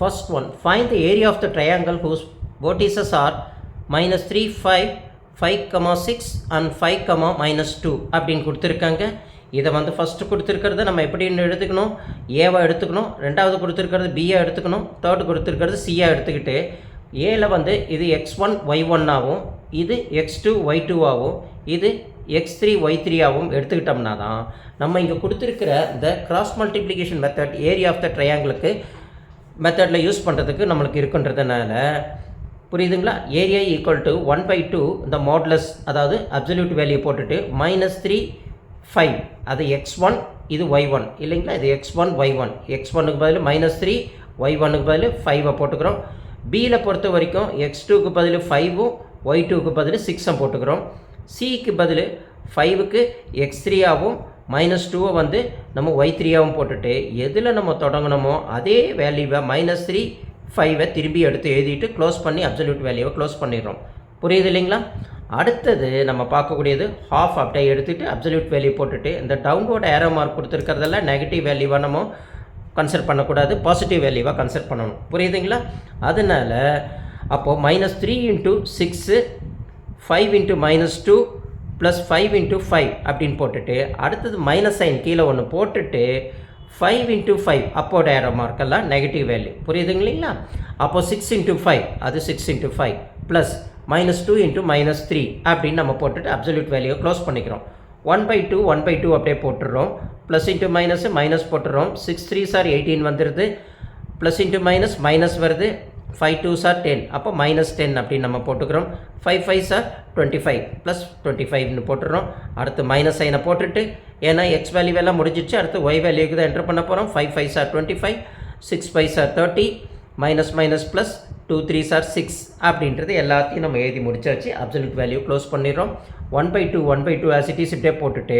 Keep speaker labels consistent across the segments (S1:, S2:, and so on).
S1: First one, find the area of the triangle whose vertices are minus 3, 5, 5, comma 6 and 5, comma minus 2 அப்படின்னு கொடுத்துருக்காங்க. இதை வந்து first கொடுத்துருக்கிறது நம்ம எப்படின்னு எடுத்துக்கணும்? ஏவா எடுத்துக்கணும். ரெண்டாவது கொடுத்துருக்கிறது பிஏ எடுத்துக்கணும். தேர்டு கொடுத்துருக்கிறது சிஏ எடுத்துக்கிட்டு ஏல வந்து இது எக்ஸ் ஒன் ஒய் ஒன்னாகவும் இது எக்ஸ் டூ ஒய் டூவாகவும் இது எக்ஸ் த்ரீ ஒய் த்ரீயாகவும் எடுத்துக்கிட்டோம்னா தான் நம்ம இங்கே கொடுத்துருக்கிற இந்த cross multiplication method area of the ட்ரையாங்கிளுக்கு மெத்தடில் யூஸ் பண்ணுறதுக்கு நம்மளுக்கு இருக்குன்றதுனால புரியுதுங்களா? Area equal to one by two இந்த மாட்லஸ் அதாவது அப்சல்யூட் வேல்யூ போட்டுட்டு மைனஸ் த்ரீ ஃபைவ் அது எக்ஸ் ஒன் இது ஒய் ஒன் இல்லைங்களா? இது X one Y one X ஒன்னுக்கு பதில் மைனஸ் த்ரீ ஒய் ஒன்னுக்கு பதில் ஃபைவை போட்டுக்கிறோம். பியில் பொறுத்த வரைக்கும் எக்ஸ் டூக்கு பதில் ஃபைவும் ஒய் டூக்கு பதில் சிக்ஸும் போட்டுக்கிறோம். சிக்கு பதில் ஃபைவுக்கு எக்ஸ் த்ரீயாகவும் மைனஸ் டூவை வந்து நம்ம ஒய் த்ரீயாகவும் போட்டுட்டு எதில் நம்ம தொடங்கினோமோ அதே வேல்யூவை மைனஸ் த்ரீ ஃபைவை திரும்பி எடுத்து எழுதிட்டு க்ளோஸ் பண்ணி அப்சல்யூட் வேல்யூவை க்ளோஸ் பண்ணிடுறோம். புரியுது இல்லைங்களா? அடுத்தது நம்ம பார்க்கக்கூடியது ஹாஃப் அப்படியே எடுத்துகிட்டு அப்சல்யூட் வேல்யூ போட்டுட்டு இந்த டவுன்வோட ஏரோ மார்க் கொடுத்துருக்கிறதெல்லாம் நெகட்டிவ் வேல்யூவாக நம்ம கன்சிடர் பண்ணக்கூடாது பாசிட்டிவ் வேல்யூவாக கன்சிடர் பண்ணணும். புரியுதுங்களா? அதனால் அப்போது minus three into six five into minus two plus five into five அப்படின்னு போட்டுட்டு அடுத்தது மைனஸ் சைன் கீழே ஒன்று போட்டுட்டு ஃபைவ் இன்ட்டு ஃபைவ் அப்போட ஏரோ மார்க்கெல்லாம் நெகட்டிவ் வேல்யூ புரியுதுங்க இல்லைங்களா அப்போது சிக்ஸ் இன்ட்டு ஃபைவ் அது six into five plus minus two into minus three அப்படின்னு நம்ம போட்டுட்டு அப்சல்யூட் வேல்யூவை க்ளோஸ் பண்ணிக்கிறோம். One by two one by two அப்படியே போட்டுடுறோம் ப்ளஸ் இன்ட்டு மைனஸ் மைனஸ் போட்டுடுறோம் சிக்ஸ் த்ரீ சார் எயிட்டீன் வந்துடுது ப்ளஸ் இன்ட்டு மைனஸ் மைனஸ் வருது. ஃபைவ் டூ சார் டென் அப்போ மைனஸ் டென் அப்படின்னு நம்ம போட்டுக்கிறோம். Five five sir twenty five plus twenty ஃபைவ்னு போட்டுடுறோம் அடுத்து மைனஸ் சைனை போட்டுட்டு ஏன்னா எக்ஸ் வேல்யூ எல்லாம் முடிஞ்சிச்சு அடுத்து ஒய் வேல்யூக்கு தான் என்டர் பண்ண போகிறோம் five five sir twenty five six five sir thirty minus minus plus two three sir six அப்படின்றது எல்லாத்தையும் நம்ம எழுதி முடிச்சாச்சு. அப்சல்யூட் வேல்யூ க்ளோஸ் பண்ணிடுறோம். One by two one by two as it is இப்படியே போட்டுட்டு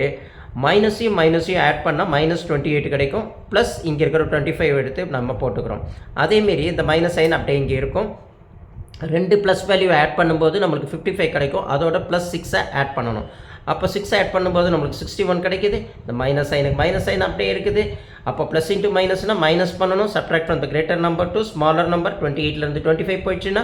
S1: மைனஸையும் மைனஸையும் ஆட் பண்ணால் மைனஸ் டுவெண்ட்டி எயிட் கிடைக்கும். ப்ளஸ் இங்கே இருக்கிற டுவெண்ட்டி ஃபைவ் எடுத்து நம்ம போட்டுக்கிறோம். அதேமாரி இந்த மைனஸ் சைன் அப்படியே இங்கே இருக்கும். ரெண்டு ப்ளஸ் வேல்யூ ஆட் பண்ணும்போது நம்மளுக்கு ஃபிஃப்டி ஃபைவ் கிடைக்கும். அதோட ப்ளஸ் சிக்ஸை ஆட் பண்ணணும். அப்போ சிக்ஸ் ஆட் பண்ணும்போது நம்மளுக்கு சிக்ஸ்டி ஒன் கிடைக்குது. இந்த மைனஸ் சைனுக்கு மைனஸ் சைன் அப்படியே இருக்குது. அப்போ ப்ளஸ் இன்ட்டு மைனஸ்னால் மைனஸ் பண்ணணும். Subtract from the greater number to smaller number twenty எயிட்லேருந்து twenty five போயிடுச்சுன்னா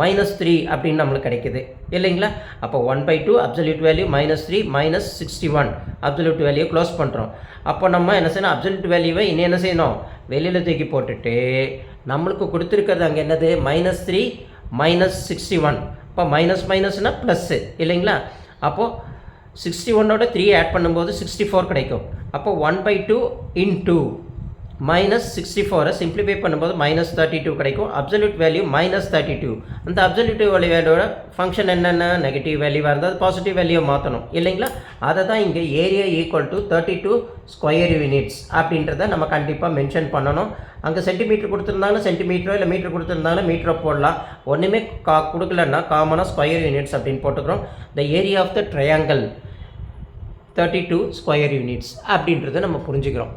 S1: மைனஸ் த்ரீ அப்படின்னு நம்மளுக்கு கிடைக்குது. இல்லைங்களா? அப்போ one by two absolute value minus three minus sixty one absolute value close பண்ணுறோம் அப்போ நம்ம என்ன செய்யணும்? அப்சல்யூட் வேல்யூவை இன்னும் என்ன செய்யணும்? வெளியில் தூக்கி போட்டுட்டு நம்மளுக்கு கொடுத்துருக்கிறது அங்கே என்னது? Minus three minus sixty one இப்போ மைனஸ் மைனஸ்னால் ப்ளஸ்ஸு இல்லைங்களா? அப்போது சிக்ஸ்டி ஒன்னோட த்ரீ ஆட் பண்ணும்போது சிக்ஸ்டி ஃபோர் கிடைக்கும். அப்போ one by two in two minus sixty ஃபோரை சிம்ப்ளிஃபை பண்ணும்போது மைனஸ் தேர்ட்டி டூ கிடைக்கும். Absolute value minus thirty two அந்த அப்சல்யூட் வேல்யூவோட ஃபங்க்ஷன் என்னென்ன? நெகட்டிவ் வேல்யூவாக இருந்தால் பாசிட்டிவ் வேல்யூவை மாற்றணும் இல்லைங்களா? அதை தான் இங்கே area equal to thirty two square units அப்படின்றத நம்ம கண்டிப்பாக மென்ஷன் பண்ணணும். அங்கே சென்டிமீட்டர் கொடுத்துருந்தாலும் சென்டிமீட்டரோ இல்லை மீட்டர் கொடுத்துருந்தாலும் மீட்டரோ போடலாம். ஒன்றுமே கா கொடுக்கலன்னா காமனாக ஸ்கொயர் யூனிட்ஸ் அப்படின்னு போட்டுக்கிறோம். The area of the triangle thirty two square units அப்படின்றத நம்ம புரிஞ்சுக்கிறோம்.